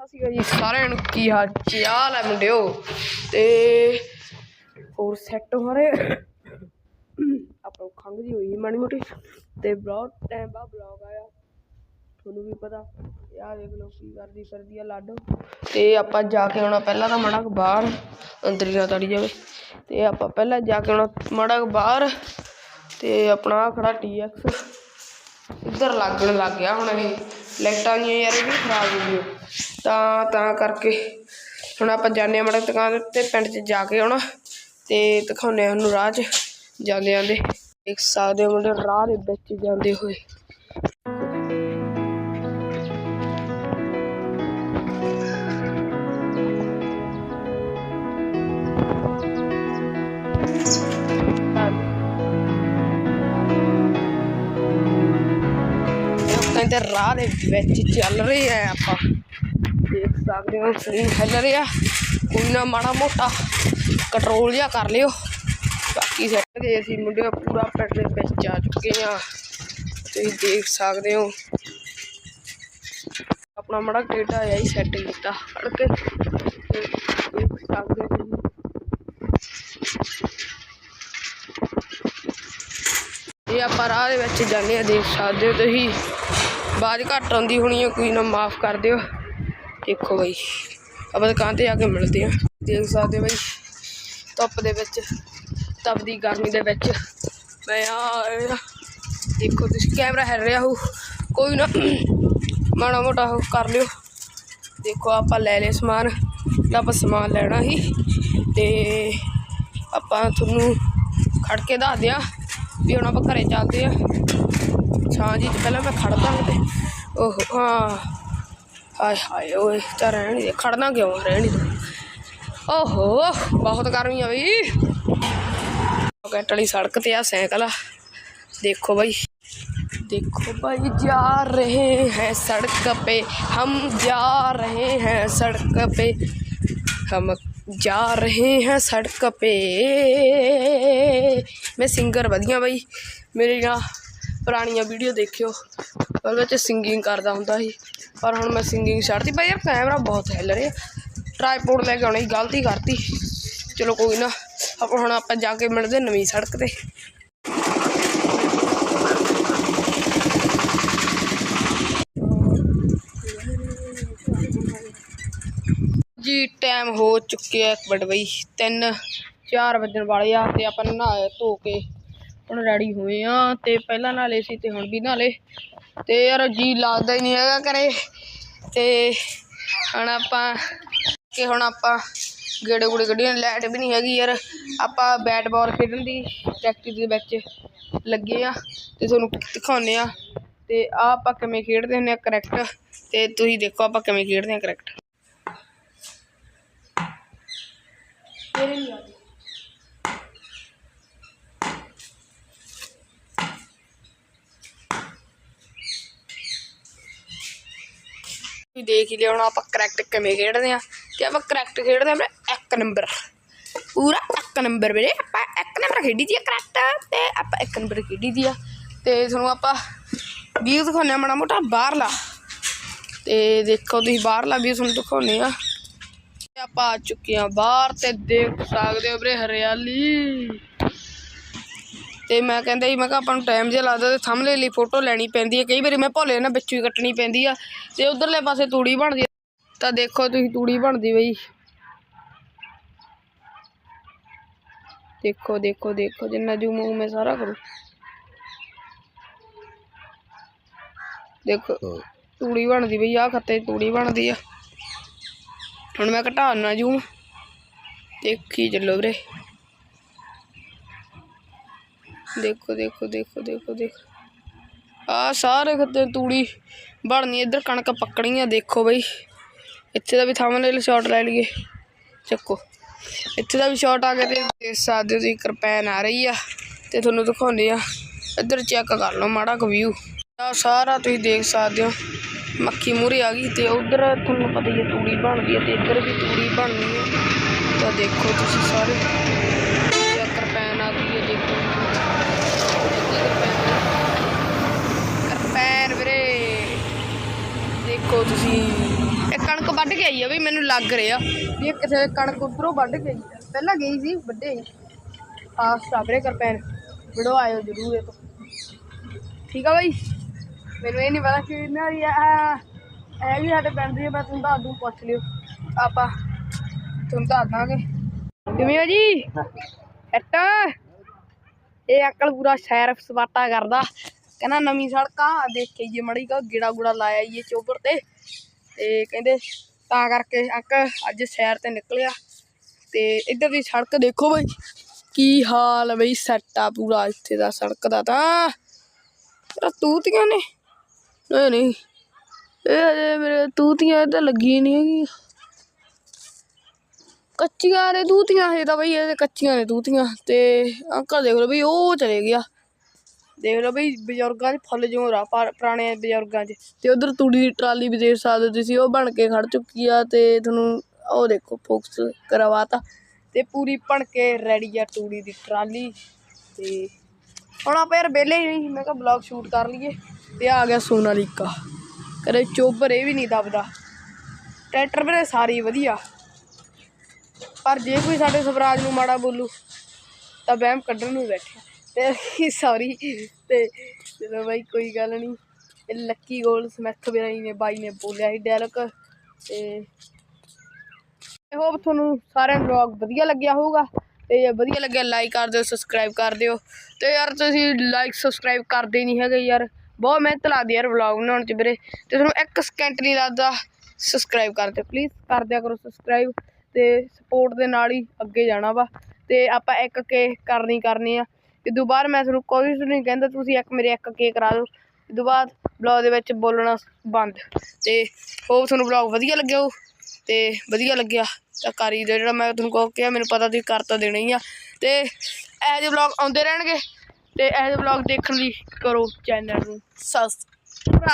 ਸਤਿ ਸ਼੍ਰੀ ਅਕਾਲ ਜੀ, ਸਾਰਿਆਂ ਨੂੰ ਕੀ ਹਾਲ ਚਾਲ ਹੈ ਮੁੰਡਿਓ? ਤੇ ਹੋਰ ਸੈੱਟ ਹੋ ਰਹੇ ਆਪਾਂ ਨੂੰ ਖੰਘ ਜੀ ਹੋਈ ਮਾੜੀ ਮੋਟੀ। ਤੇ ਬਹੁਤ ਟਾਈਮ ਬਾਅਦ ਬਲੌਗ ਆਇਆ। ਤੁਹਾਨੂੰ ਵੀ ਪਤਾ। ਯਾਰ ਦੇਖ ਲਓ ਕੀ ਕਰਦੀ ਫਿਰਦੀ ਆ ਲਾਡੋ। ਤੇ ਆਪਾਂ ਜਾ ਕੇ ਆਉਣਾ ਪਹਿਲਾਂ ਤਾਂ ਮਾੜਾ ਕੁ ਬਾਹਰ, ਅੰਦਰ ਨਾ ਤੜੀ ਜਾਵੇ। ਤੇ ਆਪਾਂ ਪਹਿਲਾਂ ਜਾ ਕੇ ਆਉਣਾ ਮਾੜਾ ਕੁ ਬਾਹਰ। ਤੇ ਆਪਣਾ ਆਹ ਖੜਾ ਟੀਐਕਸ ਇੱਧਰ ਲੱਗਣ ਲੱਗ ਗਿਆ ਹੁਣ ਇਹ। ਲਾਈਟਾਂ ਨਹੀਂ ਯਾਰ ਇਹ ਵੀ ਖਰਾਬ ਹੋ ਗਈਆਂ। ਤਾਂ ਤਾਂ ਕਰਕੇ ਹੁਣ ਆਪਾਂ ਜਾਂਦੇ ਹਾਂ ਮਾੜਾ ਦੁਕਾਨ ਤੇ, ਪਿੰਡ 'ਚ ਜਾ ਕੇ ਆਉਣਾ ਤੇ ਦਿਖਾਉਂਦੇ ਹਾਂ ਉਹਨੂੰ ਰਾਹ 'ਚ ਜਾਂਦੇ ਜਾਂਦੇ ਦੇਖ ਸਕਦੇ ਹੋ ਮੁੰਡੇ ਰਾਹ ਦੇ ਵਿੱਚ ਜਾਂਦੇ ਹੋਏ। ਇਹ ਕਹਿੰਦੇ ਰਾਹ ਦੇ ਵਿੱਚ ਚੱਲ ਰਹੇ ਆ ਆਪਾਂ। ਦੇਖ ਸਕਦੇ ਹੋ ਸਰੀਰ ਹਿੱਲ ਰਿਹਾ ਕੋਈ ਨਾ ਮਾੜਾ ਮੋਟਾ ਕੰਟਰੋਲ ਜਿਹਾ ਕਰ ਲਿਓ ਬਾਕੀ ਸੈੱਟ ਗਏ ਅਸੀਂ ਮੁੰਡੇ ਪੂਰਾ ਪਿੰਡ ਦੇ ਵਿੱਚ ਆ ਚੁੱਕੇ ਆ ਤੁਸੀਂ ਦੇਖ ਸਕਦੇ ਹੋ ਆਪਣਾ ਮਾੜਾ ਗੇਟ ਆਇਆ ਹੀ ਸੈੱਟ ਕੀਤਾ ਫੜ ਕੇ ਦੇਖ ਸਕਦੇ ਹੋ ਤੁਸੀਂ। ਇਹ ਆਪਾਂ ਰਾਹ ਦੇ ਵਿੱਚ ਜਾਂਦੇ ਆ ਦੇਖ ਸਕਦੇ ਹੋ ਤੁਸੀਂ ਬਾਅਦ ਘੱਟ ਆਉਂਦੀ ਹੋਣੀ ਹੈ, ਕੋਈ ਨਾ ਮਾਫ ਕਰ ਦਿਓ ਦੇਖੋ ਬਈ। ਆਪਾਂ ਦੁਕਾਨ ਤੇ ਜਾ ਕੇ ਮਿਲਦੇ ਆ ਦੇਖ ਸਕਦੇ ਹੋ ਬਈ, ਧੁੱਪ ਦੇ ਵਿੱਚ, ਤਪਦੀ ਗਰਮੀ ਦੇ ਵਿੱਚ। ਮੈਂ ਆ ਦੇਖੋ ਤੁਸੀਂ, ਕੈਮਰਾ ਹਿਲ ਰਿਹਾ ਹੋ ਕੋਈ ਨਾ, ਮਾੜਾ ਮੋਟਾ ਕਰ ਲਿਓ। ਦੇਖੋ ਆਪਾਂ ਲੈ ਲਏ ਸਮਾਨ। ਜਿਹੜਾ ਆਪਾਂ ਸਮਾਨ ਲੈਣਾ ਸੀ, ਤੇ ਆਪਾਂ ਤੁਹਾਨੂੰ ਖੜ ਕੇ ਦੱਸ ਦਿਆਂ ਵੀ ਹੁਣ ਆਪਾਂ ਘਰੇ ਚੱਲਦੇ ਆ ਛਾਂ ਜੀ ਪਹਿਲਾਂ ਮੈਂ ਖੜਦਾ ਤੇ। ਓਹ, ਹਾਂ। ਹਾਏ ਹਾਏ ਓਏ ਤਾਂ ਰਹਿਣ ਹੀ ਦੇ ਖੜਨਾ ਕਿਉਂ ਆ? ਰਹਿਣ ਹੀ ਦੇ ਓਹੋ ਬਹੁਤ ਗਰਮੀ ਆ ਬਈ ਰੋਕਟ ਵਾਲੀ ਸੜਕ ਤੇ ਆ ਸਾਈਕਲ ਆ ਦੇਖੋ ਬਾਈ देखो भाई जा रहे हैं सड़क पे हम जा रहे हैं सड़क पे हम ਜਾ ਰਹੇ हैं सड़क पे ਮੈਂ ਸਿੰਗਰ ਵਧੀਆ ਬਾਈ ਮੇਰੀਆਂ ਪੁਰਾਣੀਆਂ ਵੀਡੀਓ ਦੇਖਿਓ। ਉਹਦੇ ਵਿੱਚ ਸਿੰਗਿੰਗ ਕਰਦਾ ਹੁੰਦਾ ਸੀ। ਪਰ ਹੁਣ ਮੈਂ ਸਿੰਗਿੰਗ ਛੱਡਤੀ। ਭਾਈ ਯਾਰ ਕੈਮਰਾ ਬਹੁਤ ਹਿੱਲ ਰਿਹਾ ਟ੍ਰਾਈਪੋਡ ਲੈ ਕੇ ਆਉਣੀ ਗਲਤੀ ਕਰਤੀ। ਚਲੋ ਕੋਈ ਨਾ, ਆਪਾਂ ਹੁਣ ਆਪਾਂ ਜਾ ਕੇ ਮਿਲਦੇ ਨਵੀਂ ਸੜਕ ਤੇ। ਜੀ ਟਾਈਮ ਹੋ ਚੁੱਕਿਆ ਇੱਕ ਮਿੰਟ ਬਈ। 3 4 ਵਜਣ ਵਾਲੇ ਆ ਤੇ ਆਪਾਂ ਨਹਾਏ ਧੋ ਕੇ। ਹੁਣ ਰੈਡੀ ਹੋਏ ਆ ਤੇ ਪਹਿਲਾਂ ਨਾਲੇ ਸੀ ਤੇ ਹੁਣ ਵੀ ਨਾਲੇ। ਤੇ ਯਾਰ ਜੀ ਲੱਗਦਾ ਹੀ ਨਹੀਂ ਹੈਗਾ ਕਰੇ ਤੇ ਹੁਣ ਆਪਾਂ ਕਿ ਹੁਣ ਆਪਾਂ ਗੇੜੇ ਗੁੜੇ ਗੱਡੀਆਂ ਲਾਈਟ ਵੀ ਨਹੀਂ ਹੈਗੀ ਯਾਰ। ਆਪਾਂ ਬੈਟ ਬਾਲ ਖੇਡਣ ਦੀ ਪ੍ਰੈਕਟਿਸ ਦੇ ਵਿੱਚ ਲੱਗੇ ਆ ਤੇ ਤੁਹਾਨੂੰ ਦਿਖਾਉਂਦੇ ਆ। ਤੇ ਆ ਆਪਾਂ ਕਿਵੇਂ ਖੇਡਦੇ ਹੁੰਦੇ ਆ ਕਰੈਕਟ ਤੇ ਤੁਸੀਂ ਦੇਖੋ ਆਪਾਂ ਕਿਵੇਂ ਖੇਡਦੇ ਆ ਕਰੈਕਟ ਤੇਰੇ ਨਹੀਂ ਆਦੀ ਵੀ ਦੇਖ ਹੀ ਲਿਆ ਹੁਣ ਆਪਾਂ ਕਰੈਕਟ ਕਿਵੇਂ ਖੇਡਦੇ ਆ ਤੇ ਆਪਾਂ ਕਰੈਕਟ ਖੇਡਦੇ ਆ ਵੀਰੇ, ਇੱਕ ਨੰਬਰ ਪੂਰਾ ਇੱਕ ਨੰਬਰ ਵੀਰੇ, ਆਪਾਂ ਇੱਕ ਨੰਬਰ ਖੇਡੀ ਦੀ ਆ ਕਰੈਕਟ ਤੇ ਆਪਾਂ ਇੱਕ ਨੰਬਰ ਖੇਡੀ ਦੀ ਆ। ਤੇ ਤੁਹਾਨੂੰ ਆਪਾਂ ਵੀਊ ਦਿਖਾਉਂਦੇ ਆ ਮਾੜਾ ਮੋਟਾ ਬਾਹਰਲਾ। ਤੇ ਦੇਖੋ ਤੁਸੀਂ ਬਾਹਰਲਾ ਵੀ ਤੁਹਾਨੂੰ ਦਿਖਾਉਂਦੇ ਆ ਆਪਾਂ ਆ ਚੁੱਕੇ ਆ ਬਾਹਰ ਤੇ ਦੇਖ ਸਕਦੇ ਹੋ ਵੀਰੇ ਹਰਿਆਲੀ। ਤੇ ਮੈਂ ਕਹਿੰਦਾ ਸੀ ਮੈਂ ਕਿਹਾ ਆਪਾਂ ਨੂੰ ਟਾਈਮ ਜਿਹਾ ਲੱਗਦਾ ਤੇ ਥੰਬਲੇ ਲਈ ਫੋਟੋ ਲੈਣੀ ਪੈਂਦੀ ਹੈ। ਕਈ ਵਾਰੀ ਮੈਂ ਭੁੱਲ ਜਾਂਦਾ ਵਿੱਚੋਂ ਹੀ ਕੱਟਣੀ ਪੈਂਦੀ ਆ ਤੇ ਉਧਰਲੇ ਪਾਸੇ ਤੂੜੀ ਬਣਦੀ ਆ। ਤਾਂ ਦੇਖੋ ਤੁਸੀਂ ਤੂੜੀ ਬਣਦੀ ਬਈ। ਦੇਖੋ ਦੇਖੋ ਦੇਖੋ ਜਿੰਨਾ ਜੂਮ ਮੈਂ ਸਾਰਾ ਕਰੂੰ। ਦੇਖੋ ਤੂੜੀ ਬਣਦੀ ਬਈ ਆ ਖੱਤੇ ਤੂੜੀ ਬਣਦੀ ਆ। ਹੁਣ ਮੈਂ ਘਟਾਉਣਾ ਜੂਮ ਦੇਖੀ ਚੱਲੋ ਵੀਰੇ। ਦੇਖੋ ਦੇਖੋ ਦੇਖੋ ਦੇਖੋ ਦੇਖੋ। ਆ ਸਾਰੇ ਖੱਤੇ ਤੂੜੀ ਬਣਨੀ ਇੱਧਰ ਕਣਕ ਪੱਕਣੀ ਆ, ਦੇਖੋ ਬਈ। ਇੱਥੇ ਦਾ ਵੀ ਥੰਬਨੇਲ ਸ਼ਾਟ ਲੈ ਲਈਏ। ਚੱਕੋ। ਇੱਥੇ ਦਾ ਵੀ ਸ਼ਾਟ ਆ ਗਿਆ ਤੇ ਦੇਖ ਸਕਦੇ ਹੋ ਤੁਸੀਂ, ਕਿਰਪੈਨ ਆ ਰਹੀ ਆ ਤੇ ਤੁਹਾਨੂੰ ਦਿਖਾਉਂਦੇ ਆ। ਇੱਧਰ ਚੈੱਕ ਕਰ ਲਓ ਮਾੜਾ ਕੁ ਵਿਊ ਆ ਸਾਰਾ ਤੁਸੀਂ ਦੇਖ ਸਕਦੇ ਹੋ। ਮੱਖੀ ਮੂਰੇ ਆ ਗਈ ਤੇ ਉਧਰ ਤੁਹਾਨੂੰ ਪਤਾ ਹੀ ਹੈ ਤੂੜੀ ਬਣਦੀ ਹੈ ਤੇ ਇੱਧਰ ਵੀ ਤੂੜੀ ਬਣਨੀ ਹੈ ਤਾਂ ਦੇਖੋ ਤੁਸੀਂ ਸਾਰੇ ਤੇ ਕਿਰਪੈਨ ਆ ਗਈ ਹੈ ਦੇਖੋ ਦੇਖੀ ਕਿਰਪੈਨ ਕਿਰਪੈਨ ਵੀਰੇ ਦੇਖੋ ਤੁਸੀਂ ਇੱਕ ਕਣਕ ਵੱਢ ਕੇ ਆਈ ਆ ਵੀ ਮੈਨੂੰ ਲੱਗ ਰਿਹਾ। ਵੀ ਇਹ ਕਿਸੇ ਕਣਕ ਉਧਰੋਂ ਵੱਢ ਕੇ ਆਈ ਆ। ਪਹਿਲਾਂ ਗਈ ਸੀ ਵੱਡੇ ਆ ਸਟਾਬਰੇ ਕਰ ਪੈਣ ਵੀਡੀਓ ਆਇਓ ਜਰੂਰ ਇਹ ਤੋਂ। ਠੀਕ ਆ ਬਾਈ? ਮੈਨੂੰ ਇਹ ਨਹੀਂ ਪਤਾ ਕਿ ਆ ਇਹ ਵੀ ਸਾਡੇ ਪਿੰਡ ਦੀ ਆ, ਮੈਂ ਤੁਹਾਨੂੰ ਦੱਸ ਦੂੰ ਪੁੱਛ ਲਿਓ। ਆਪਾਂ ਤੁਹਾਨੂੰ ਦੱਸ ਦਾਂਗੇ। ਕਿਵੇਂ ਹੋ ਜੀ? ਐਟ ਇਹ ਅਕਲ ਪੂਰਾ ਸੈਰ ਸਪਾਟਾ ਕਰਦਾ। ਕਹਿੰਦਾ ਨਵੀਂ ਸੜਕ ਆ ਦੇਖ ਕੇ ਇਹ ਮੜੀ ਕਾ, ਗੇੜਾ ਗੁੜਾ ਲਾਇਆ ਇਹ ਚੋਬਰ ਤੇ। ਤੇ ਕਹਿੰਦੇ ਤਾਂ ਕਰਕੇ ਅੰਕ ਅੱਜ ਸੈਰ ਤੇ ਨਿਕਲਿਆ। ਤੇ ਇੱਧਰ ਦੀ ਸੜਕ ਦੇਖੋ ਬਈ, ਕੀ ਹਾਲ ਬਈ ਸੈੱਟ ਆ ਪੂਰਾ ਇੱਥੇ ਦਾ ਸੜਕ ਦਾ ਤਾਂ। ਤੇਰਾ ਤੂਤੀਆਂ ਨੇ। ਨਹੀਂ ਨਹੀਂ। ਇਹ ਅਜੇ ਮੇਰੇ ਤੂਤੀਆਂ ਤਾਂ ਲੱਗੀ ਨਹੀਂ ਹੈਗੀ ਕੱਚੀਆਂ ਨੇ ਤੂਤੀਆਂ, ਇਹ ਤਾਂ ਬਈ ਇਹ ਕੱਚੀਆਂ ਨੇ ਤੂਤੀਆਂ। ਤੇ ਅੰਕਲ ਦੇਖ ਲਓ ਬਈ, ਉਹ ਚਲੇ ਗਿਆ। ਦੇਖ ਲਓ ਬਈ ਬਜ਼ੁਰਗਾਂ 'ਚ ਫੁੱਲ ਜੋਰ ਆ, ਪਰ- ਪੁਰਾਣੇ ਬਜ਼ੁਰਗਾਂ 'ਚ। ਤੇ ਉਧਰ ਤੂੜੀ ਦੀ ਟਰਾਲੀ ਵੀ ਦੇਖ ਸਕਦੇ ਹੋ ਤੁਸੀਂ, ਉਹ ਬਣ ਕੇ ਖੜ ਚੁੱਕੀ ਆ ਤੇ ਤੁਹਾਨੂੰ ਉਹ ਦੇਖੋ ਫੋਕਸ ਕਰਵਾਤਾ। ਤੇ ਪੂਰੀ ਬਣ ਕੇ ਰੈਡੀ ਆ ਤੂੜੀ ਦੀ ਟਰਾਲੀ। ਤੇ ਹੁਣ ਆਪਾਂ ਯਾਰ ਵਿਹਲੇ ਹੀ ਨਹੀਂ, ਮੈਂ ਕਿਹਾ ਬਲੌਗ ਸ਼ੂਟ ਕਰ ਲਈਏ। ਤੇ ਆ ਗਿਆ ਸੋਨਾਲੀਕਾ ਕਦੇ ਚੋਬਰ ਇਹ ਵੀ ਨਹੀਂ ਦਬਦਾ। ਟਰੈਕਟਰ ਵੀਰੇ ਸਾਰੇ ਵਧੀਆ। ਪਰ ਜੇ ਕੋਈ ਸਾਡੇ ਸਵਰਾਜ ਨੂੰ ਮਾੜਾ ਬੋਲੂ, ਤਾਂ ਵਹਿਮ ਕੱਢਣ ਨੂੰ ਹੀ ਬੈਠਿਆ ਤੇ ਸੌਰੀ ਤੇ ਚਲੋ ਬਾਈ, ਕੋਈ ਗੱਲ ਨਹੀਂ ਇਹ ਲੱਕੀ ਗੋਲ ਸਮੈਥ ਵੀਰਾਈ ਨੇ, ਬਾਈ ਨੇ ਬੋਲਿਆ ਸੀ ਡਾਇਲੌਗ ਤੇ ਆਈ ਹੋਪ ਤੁਹਾਨੂੰ ਸਾਰਿਆਂ ਨੂੰ ਵਲੌਗ ਵਧੀਆ ਲੱਗਿਆ ਹੋਊਗਾ ਤੇ ਜੇ ਵਧੀਆ ਲੱਗਿਆ ਲਾਈਕ ਕਰ ਦਿਓ ਸਬਸਕ੍ਰਾਈਬ ਕਰ ਦਿਓ। ਤੇ ਯਾਰ ਤੁਸੀਂ ਲਾਈਕ ਸਬਸਕ੍ਰਾਈਬ ਕਰਦੇ ਨਹੀਂ ਹੈਗੇ ਯਾਰ। ਬਹੁਤ ਮਿਹਨਤ ਲੱਗਦੀ ਯਾਰ ਵਲੌਗ ਬਣਾਉਣ ਚ ਵੀਰੇ। ਤੇ ਤੁਹਾਨੂੰ ਇੱਕ ਸਕਿੰਟ ਨਹੀਂ ਲੱਗਦਾ ਸਬਸਕ੍ਰਾਈਬ ਕਰ ਦਿਓ ਪਲੀਜ਼ ਕਰ ਦਿਆ ਕਰੋ ਸਬਸਕ੍ਰਾਈਬ ਤੇ ਸਪੋਰਟ ਦੇ ਨਾਲ ਹੀ ਅੱਗੇ ਜਾਣਾ ਵਾ। ਤੇ ਆਪਾਂ ਇੱਕ ਕੇ ਕਰਨੀ ਕਰਨੀ ਆ। ਇਦੋਂ ਬਾਅਦ ਮੈਂ ਤੁਹਾਨੂੰ ਕੋਈ ਨਹੀਂ ਕਹਿੰਦਾ, ਤੁਸੀਂ ਇੱਕ ਮੇਰੇ ਇੱਕ ਕੇ ਕਰਾ ਦਿਓ। ਇਦੋਂ ਬਾਅਦ ਵਲੌਗ ਦੇ ਵਿੱਚ ਬੋਲਣਾ ਬੰਦ। ਤੇ ਹੋਪ ਤੁਹਾਨੂੰ ਵਲੌਗ ਵਧੀਆ ਲੱਗਿਆ ਹੋ ਤੇ ਵਧੀਆ ਲੱਗਿਆ ਤਾਂ ਕਰ ਹੀ ਦਿਓ। ਜਿਹੜਾ ਮੈਂ ਤੁਹਾਨੂੰ ਕਹੋ ਕਿਹਾ, ਮੈਨੂੰ ਪਤਾ ਤੁਸੀਂ ਕਰ ਤਾਂ ਦੇਣਾ ਹੀ ਆ। ਤੇ ਇਹੋ ਜਿਹੇ ਵਲੌਗ ਆਉਂਦੇ ਰਹਿਣਗੇ। ਤੇ ਇਹੋ ਜਿਹੇ ਵਲੌਗ ਦੇਖਣ ਲਈ ਕਰੋ ਚੈਨਲ ਨੂੰ ਸਬਸਕ੍ਰਾਈਬ